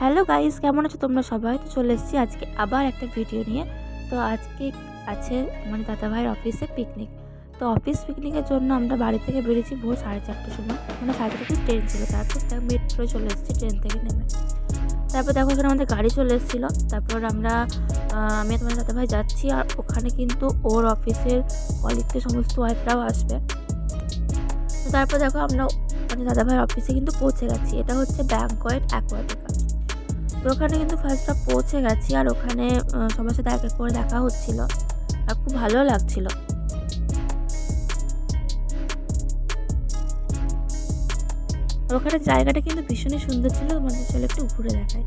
Hello guys, কেমন আছো তোমরা সবাই? তো চলে এসেছি আজকে আবার একটা ভিডিও নিয়ে। তো আজকে আছে মানে দাদা ভাইয়ের অফিসে পিকনিক তো অফিস পিকনিকের জন্য আমরা বাড়ি থেকে বেরিয়েছি ভোর সাড়ে চারটের সময়। মানে সাড়ে চারটে ট্রেন ছিল। তারপর মেট্রো চলে এসেছি ট্রেন থেকে নেমে। তারপর দেখো এখানে আমাদের গাড়ি চলে এসেছিল। তারপর আমরা আমি তোমার দাদা ভাই যাচ্ছি আর ওখানে কিন্তু ওর অফিসের কলিগদের সমস্ত ওয়াইফরাও আসবে। তো তারপর দেখো আমরা মানে দাদা ভাইয়ের অফিসে কিন্তু পৌঁছে গেছি। এটা হচ্ছে ব্যাঙ্কয়েট অ্যাকোয়াটিকা তো ওখানে কিন্তু ফার্স্টটা পৌঁছে গেছি আর ওখানে সবার সাথে এক এক করে দেখা হচ্ছিল আর খুব ভালো লাগছিল। ওখানে জায়গাটা কিন্তু ভীষণই সুন্দর ছিল তোমাদের চলে একটু ঘুরে দেখায়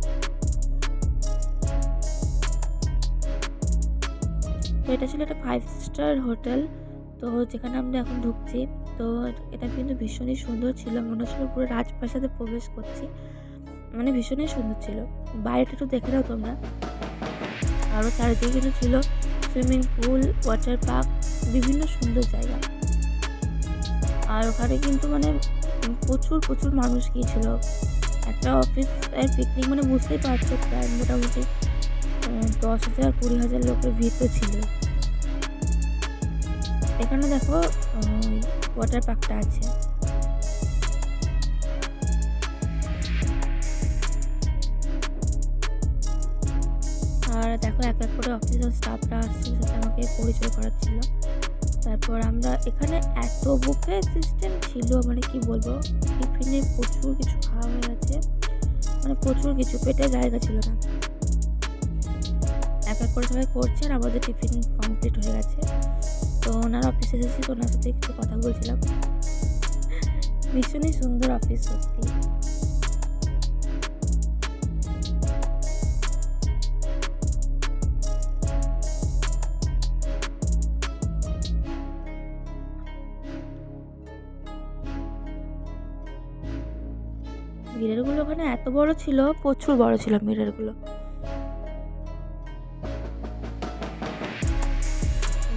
এটা ছিল একটা ফাইভ স্টার হোটেল, তো যেখানে আমরা এখন ঢুকছি। তো এটা কিন্তু ভীষণই সুন্দর ছিল, মনে হচ্ছিল পুরো রাজপ্রাসাদে প্রবেশ করছি। মানে ভীষণই সুন্দর ছিল। বাইরেটা একটু দেখে দাও তোমরা। আরও চারিদিকে কিন্তু ছিল সুইমিং পুল, ওয়াটার পার্ক, বিভিন্ন সুন্দর জায়গা। আর ওখানে কিন্তু মানে প্রচুর প্রচুর মানুষ গিয়েছিল। একটা অফিস পিকনিক মানে বুঝতেই পারছ, প্রায় মোটামুটি দশ হাজার, কুড়ি হাজার লোকের ভিড় ছিল। এখানে দেখো ওয়াটার পার্কটা আছে। আর দেখো এক এক করে অফিসের স্টাফরা আসছে সাথে আমাকে পরিচয় করাচ্ছিল। তারপর আমরা এখানে এত বুফে সিস্টেম ছিল মানে কি বলব, টিফিনে প্রচুর কিছু খাওয়া হয়ে গেছে। মানে প্রচুর কিছু পেটে জায়গা ছিল না। এক এক করে সবাই করছে আর আমাদের টিফিন কমপ্লিট হয়ে গেছে। তো ওনার অফিসে এসেছি, তো ওনার সাথে কিছু কথা বলছিলাম। ভীষণই সুন্দর অফিস সত্যি। মিররগুলো ওখানে এত বড় ছিল, প্রচুর বড় ছিল মিররগুলো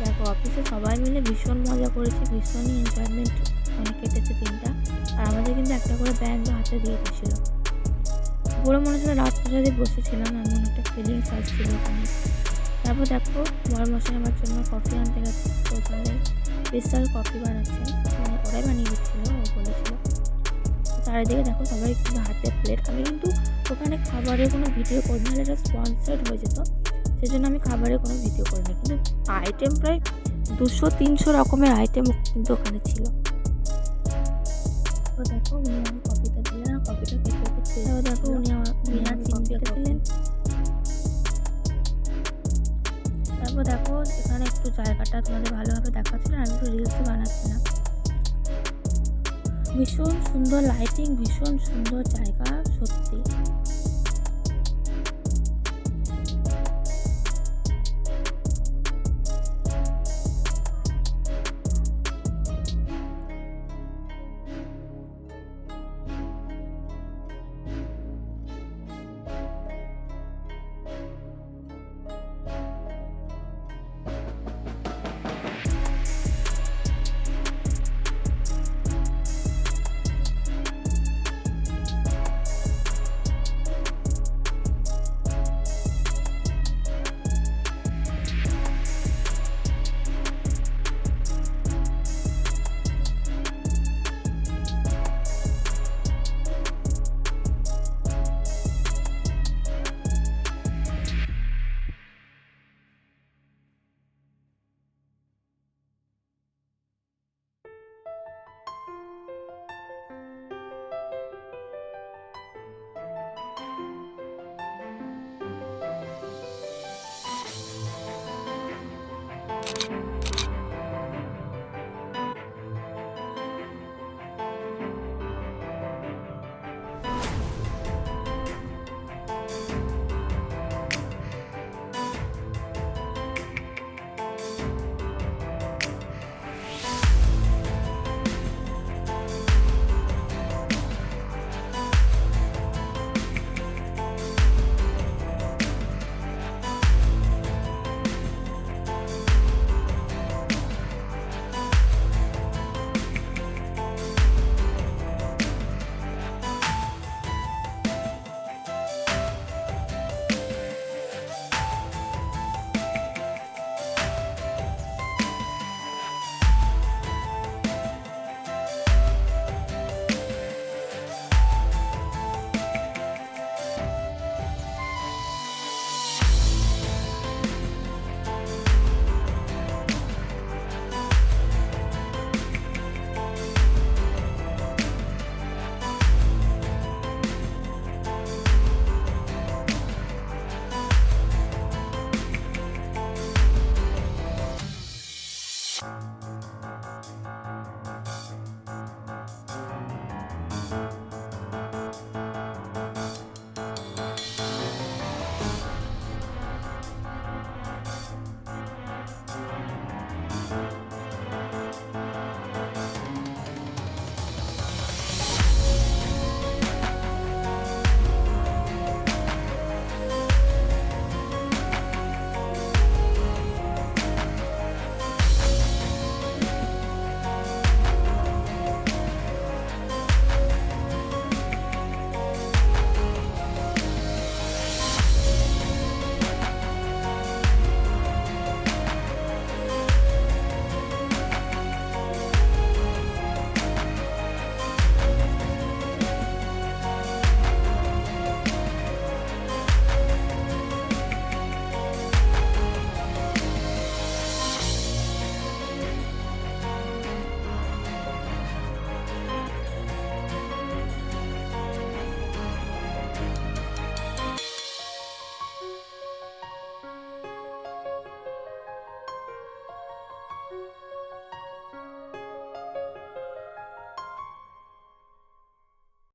দেখো অফিসে সবাই মিলে ভীষণ মজা করেছি, ভীষণই এনজয়মেন্ট মানে কেটেছে দিনটা। আর আমাদের কিন্তু একটা করে ব্যান্ড হাতে দিয়ে দিয়েছিল। পুরো মনে হচ্ছিল রাত প্রসাদে বসেছিলাম, এমন একটা ফিলিংস আসছিল ওখানে। তারপর দেখো বড় মশাই আমার জন্য কফি আনতে গেছে, তো ওখানে স্পেশাল কফি বানাচ্ছে মানে ওরাই বানিয়ে দিচ্ছিল, ও বলেছিল। চারিদিকে দেখো সবাই কিন্তু হাতে প্লেট আমি কিন্তু ওখানে খাবারের কোনো ভিডিও করি নাহলে এটা স্পন্সার্ড হয়ে যেত। সেই জন্য আমি খাবারের কোনো ভিডিও করিনি কিন্তু আইটেম প্রায় দুশো তিনশো রকমের আইটেম কিন্তু ওখানে ছিল। তো দেখো উনি আমার কপিটা দিলেন। আর কপিটা খেয়ে দেখো উনি আমার বিনা চিনিটা দিলেন। তারপর দেখো এখানে একটু জায়গাটা তোমাদের ভালোভাবে দেখাচ্ছিল আমি একটু রিলস বানাচ্ছিলাম ভীষণ সুন্দর লাইটিং ভীষণ সুন্দর জায়গা সত্যি।